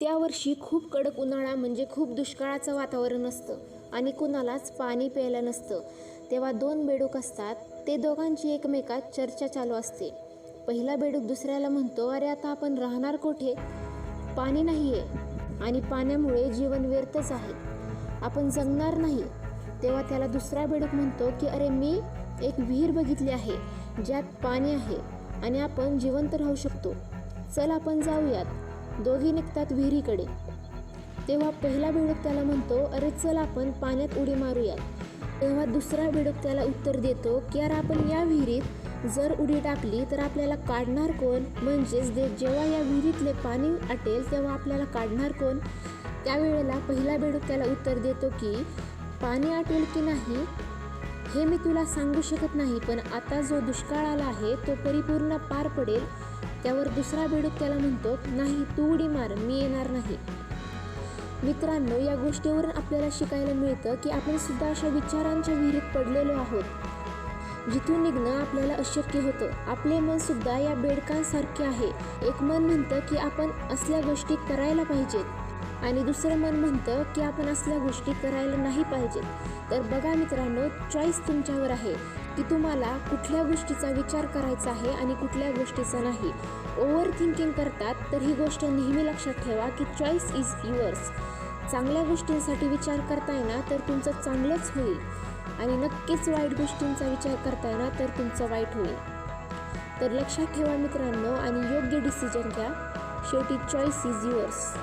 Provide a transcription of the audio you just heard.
त्या वर्षी खूप कडक उन्हाळा म्हणजे खूप दुष्काळाचं वातावरण असतं आणि कुणालाच पाणी प्यायला नसतं. तेव्हा दोन बेडूक असतात ते दोघांची एकमेकात चर्चा चालू असते. पहिला बेडूक दुसऱ्याला म्हणतो अरे आता आपण राहणार कुठे? पाणी नाही आहे आणि पाण्यामुळे जीवन व्यर्थच आहे. आपण जगणार नाही. तेव्हा त्याला दुसरा बेडूक म्हणतो की अरे मी एक विहीर बघितली आहे ज्यात पाणी आहे आणि आपण जिवंत राहू शकतो. चल आपण जाऊयात. दोघी निघतात विहिरीकडे. तेव्हा पहिला बेडूक त्याला म्हणतो अरे चल आपण पाण्यात उडी मारूयात तेव्हा दुसरा बेडूक त्याला उत्तर देतो की यार आपण या विहिरीत जर उडी टाकली तर आपल्याला काढणार कोण? म्हणजेच दे जेव्हा या विहिरीतले पाणी आटेल तेव्हा आपल्याला काढणार कोण? त्यावेळेला पहिला बेडूक त्याला उत्तर देतो की पाणी आटेल की नाही हे मी तुला सांगू शकत नाही पण आता जो दुष्काळ आला आहे तो परिपूर्ण पार पडेल त्यावर दुसरा बेडूक त्याला म्हणतो नाही तू उडी मार मी येणार नाही. मित्रांनो या गोष्टीवरून आपल्याला शिकायला मिळतं की आपण सुद्धा अशा विचारांच्या विहिरीत पडलेलो आहोत. जिथून निघणं आपल्याला अशक्य होतं. आपले मन सुद्धा या बेडकांसारखे आहे. एक मन म्हणतं की आपण असल्या गोष्टी करायला पाहिजेत. आणि दुसरं मन म्हणतं की आपण असल्या गोष्टी करायला नाही पाहिजेत. तर बघा मित्रांनो चॉईस तुमच्यावर आहे. की तुम्हाला कुठल्या गोष्टीचा विचार करायचा आहे आणि कुठल्या गोष्टीचा नाही. ओव्हर थिंकिंग करतात तर ही गोष्ट नेहमी लक्षात ठेवा की चॉईस इज युअर्स चांगल्या गोष्टींसाठी विचार करताय ना तर तुमचं चांगलंच होईल. आणि नक्कीच वाईट गोष्टींचा विचार करताय ना तर तुमचं वाईट होईल. तर लक्षात ठेवा मित्रांनो आणि योग्य डिसिजन घ्या. शेवटी चॉईस इज युअर्स